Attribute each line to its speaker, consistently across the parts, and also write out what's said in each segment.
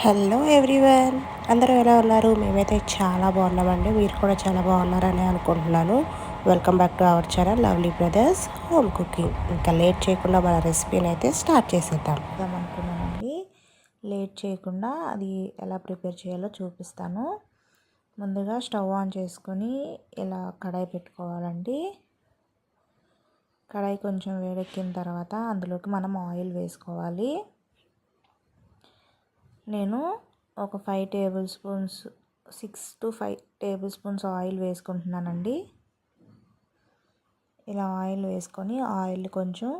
Speaker 1: Hello everyone. అందరూ ఎలా ఉన్నారు? మేమైతే చాలా బాగున్నామండి. మీరు కూడా చాలా బాగున్నారని అనుకుంటున్నాను. Welcome back to our channel lovely brothers home cooking ఇంకా లేట్ చేయకుండా మన రెసిపీని అయితే స్టార్ట్ చేసేద్దాం.
Speaker 2: అనుకున్నానండి లేట్ చేయకుండా అది ఎలా ప్రిపేర్ చేయాలో చూపిస్తాను. ముందుగా స్టవ్ ఆన్ చేసుకొని ఇలా కడాయి పెట్టుకోవాలండి. కడాయి కొంచెం వేడెక్కిన తర్వాత అందులోకి మనం ఆయిల్ వేసుకోవాలి. నేను ఒక five tablespoons six to five tablespoons oil వేసుకుంటున్నానండి. ఇలా ఆయిల్ వేసుకొని ఆయిల్ కొంచెం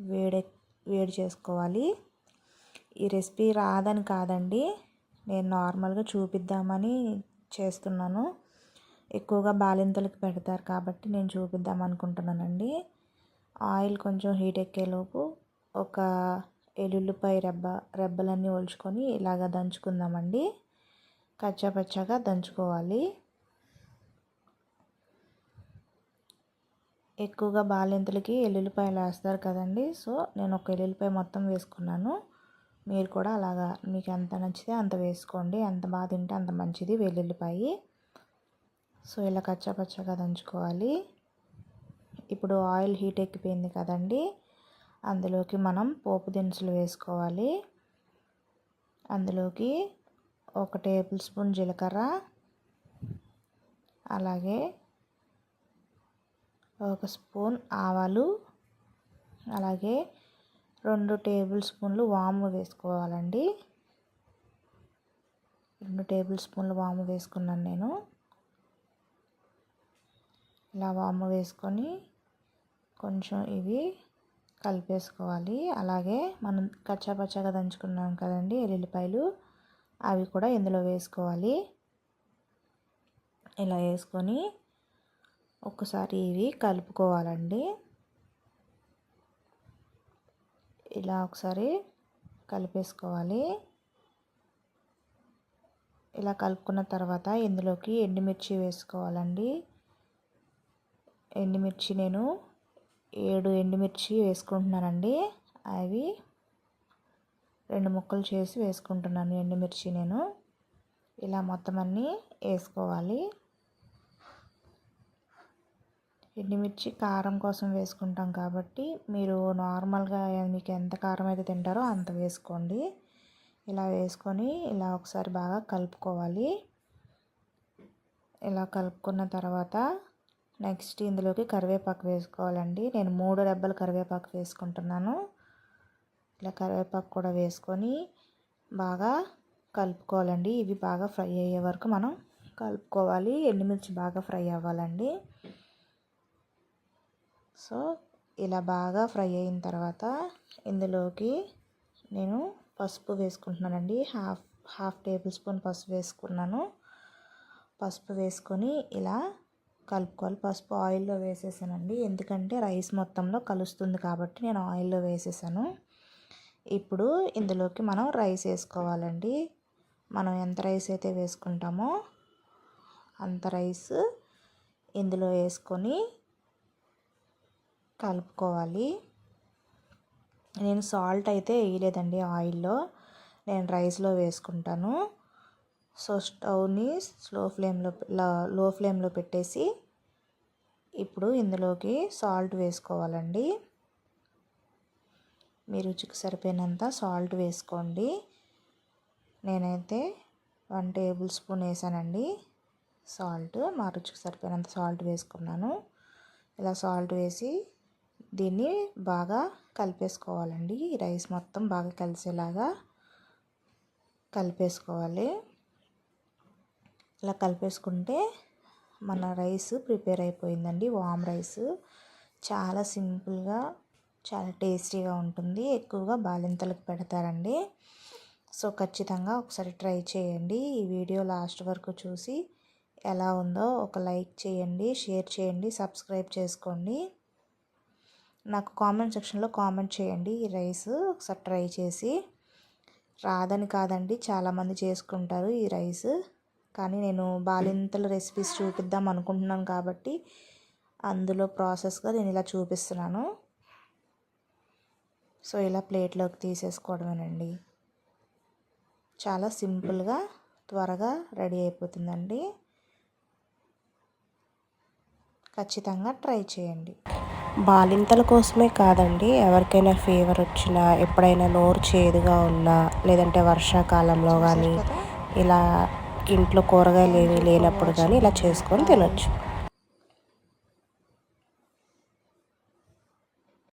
Speaker 2: వేడి వేడి చేసుకోవాలి. ఈ రెసిపీ రాదని కాదండి. నేను నార్మల్గా చూపిద్దామని చేస్తున్నాను. ఎక్కువగా బాలింతలకు పెడతారు కాబట్టి నేను చూపిద్దాం అనుకుంటున్నానండి. ఆయిల్ కొంచెం హీట్ ఎక్కేలోపు ఒక ఎల్లుల్లిపాయ రెబ్బ రెబ్బలన్నీ ఒలుచుకొని ఇలాగ దంచుకుందామండి. కచ్చాపచ్చాగా దంచుకోవాలి. ఎక్కువగా బాలింతలకి ఎల్లుల్లిపాయలు వేస్తారు కదండి. సో నేను ఒక ఎల్లుల్లిపాయ మొత్తం వేసుకున్నాను. మీరు కూడా అలాగా మీకు ఎంత నచ్చితే అంత వేసుకోండి. ఎంత బాగా తింటే అంత మంచిది వెల్లుల్లిపాయ. సో ఇలా కచ్చాపచ్చాగా దంచుకోవాలి. ఇప్పుడు ఆయిల్ హీట్ ఎక్కిపోయింది కదండీ. అందులోకి మనం పోపు దినుసులు వేసుకోవాలి. అందులోకి ఒక టేబుల్ స్పూన్ జీలకర్ర అలాగే ఒక స్పూన్ ఆవాలు అలాగే రెండు టేబుల్ స్పూన్లు వాము వేసుకోవాలండి. రెండు టేబుల్ స్పూన్లు వాము వేసుకున్నాను నేను. ఇలా వాము వేసుకొని కొంచెం ఇవి కలిపేసుకోవాలి. అలాగే మనం కచ్చాపచ్చాగా దంచుకున్నాం కదండి ఎల్లుల్లిపాయలు. అవి కూడా ఇందులో వేసుకోవాలి. ఇలా వేసుకొని ఒకసారి ఇవి కలుపుకోవాలండి. ఇలా ఒకసారి కలిపేసుకోవాలి. ఇలా కలుపుకున్న తర్వాత ఇందులోకి ఎండుమిర్చి వేసుకోవాలండి. ఎండుమిర్చి నేను ఏడు ఎండుమిర్చి వేసుకుంటున్నానండి. అవి రెండు ముక్కలు చేసి వేసుకుంటున్నాను ఎండుమిర్చి నేను. ఇలా మొత్తం అన్నీ వేసుకోవాలి. ఎండుమిర్చి కారం కోసం వేసుకుంటాం కాబట్టి మీరు నార్మల్గా మీకు ఎంత కారం అయితే తింటారో అంత వేసుకోండి. ఇలా వేసుకొని ఇలా ఒకసారి బాగా కలుపుకోవాలి. ఇలా కలుపుకున్న తర్వాత నెక్స్ట్ ఇందులోకి కరివేపాకు వేసుకోవాలండి. నేను మూడు డబ్బలు కరివేపాకు వేసుకుంటున్నాను. ఇలా కరివేపాకు కూడా వేసుకొని బాగా కలుపుకోవాలండి. ఇవి బాగా ఫ్రై అయ్యే వరకు మనం కలుపుకోవాలి. ఎండుమిర్చి బాగా ఫ్రై అవ్వాలండి. సో ఇలా బాగా ఫ్రై అయిన తర్వాత ఇందులోకి నేను పసుపు వేసుకుంటున్నానండి. హాఫ్ హాఫ్ టేబుల్ స్పూన్ పసుపు వేసుకున్నాను. పసుపు వేసుకొని ఇలా కలుపుకోవాలి. పసుపు ఆయిల్లో వేసేసానండి. ఎందుకంటే రైస్ మొత్తంలో కలుస్తుంది కాబట్టి నేను ఆయిల్లో వేసేసాను. ఇప్పుడు ఇందులోకి మనం రైస్ వేసుకోవాలండి. మనం ఎంత రైస్ అయితే వేసుకుంటామో అంత రైస్ ఇందులో వేసుకొని కలుపుకోవాలి. నేను సాల్ట్ అయితే వేయలేదండి ఆయిల్లో. నేను రైస్లో వేసుకుంటాను. సో స్టవ్ని స్లో ఫ్లేమ్లో లో ఫ్లేమ్లో పెట్టేసి ఇప్పుడు ఇందులోకి సాల్ట్ వేసుకోవాలండి. మీ రుచికి సరిపోయినంత సాల్ట్ వేసుకోండి. నేనైతే వన్ టేబుల్ స్పూన్ వేసానండి సాల్ట్. మా రుచికి సరిపోయినంత సాల్ట్ వేసుకున్నాను. ఇలా సాల్ట్ వేసి దీన్ని బాగా కలిపేసుకోవాలండి. రైస్ మొత్తం బాగా కలిసేలాగా కలిపేసుకోవాలి. ఇలా కలిపేసుకుంటే మన రైస్ ప్రిపేర్ అయిపోయిందండి. వామ్ రైస్ చాలా సింపుల్గా చాలా టేస్టీగా ఉంటుంది. ఎక్కువగా బాలింతలకు పెడతారండి. సో ఖచ్చితంగా ఒకసారి ట్రై చేయండి. ఈ వీడియో లాస్ట్ వరకు చూసి ఎలా ఉందో ఒక లైక్ చేయండి షేర్ చేయండి సబ్స్క్రైబ్ చేసుకోండి. నాకు కామెంట్ సెక్షన్లో కామెంట్ చేయండి ఈ రైస్ ఒకసారి ట్రై చేసి. రాదని కాదండి చాలామంది చేసుకుంటారు ఈ రైస్. కానీ నేను బాలింతల రెసిపీస్ చూపిద్దాం అనుకుంటున్నాను కాబట్టి అందులో ప్రాసెస్గా నేను ఇలా చూపిస్తున్నాను. సో ఇలా ప్లేట్లోకి తీసేసుకోవడమేనండి. చాలా సింపుల్గా త్వరగా రెడీ అయిపోతుందండి. ఖచ్చితంగా ట్రై చేయండి.
Speaker 1: బాలింతల కోసమే కాదండి ఎవరికైనా ఫీవర్ వచ్చినా ఎప్పుడైనా నోరు చేదుగా ఉన్నా లేదంటే వర్షాకాలంలో కానీ ఇలా ఇంట్లో కూరగాయలు ఏమీ లేనప్పుడు కానీ ఇలా చేసుకొని తినొచ్చు.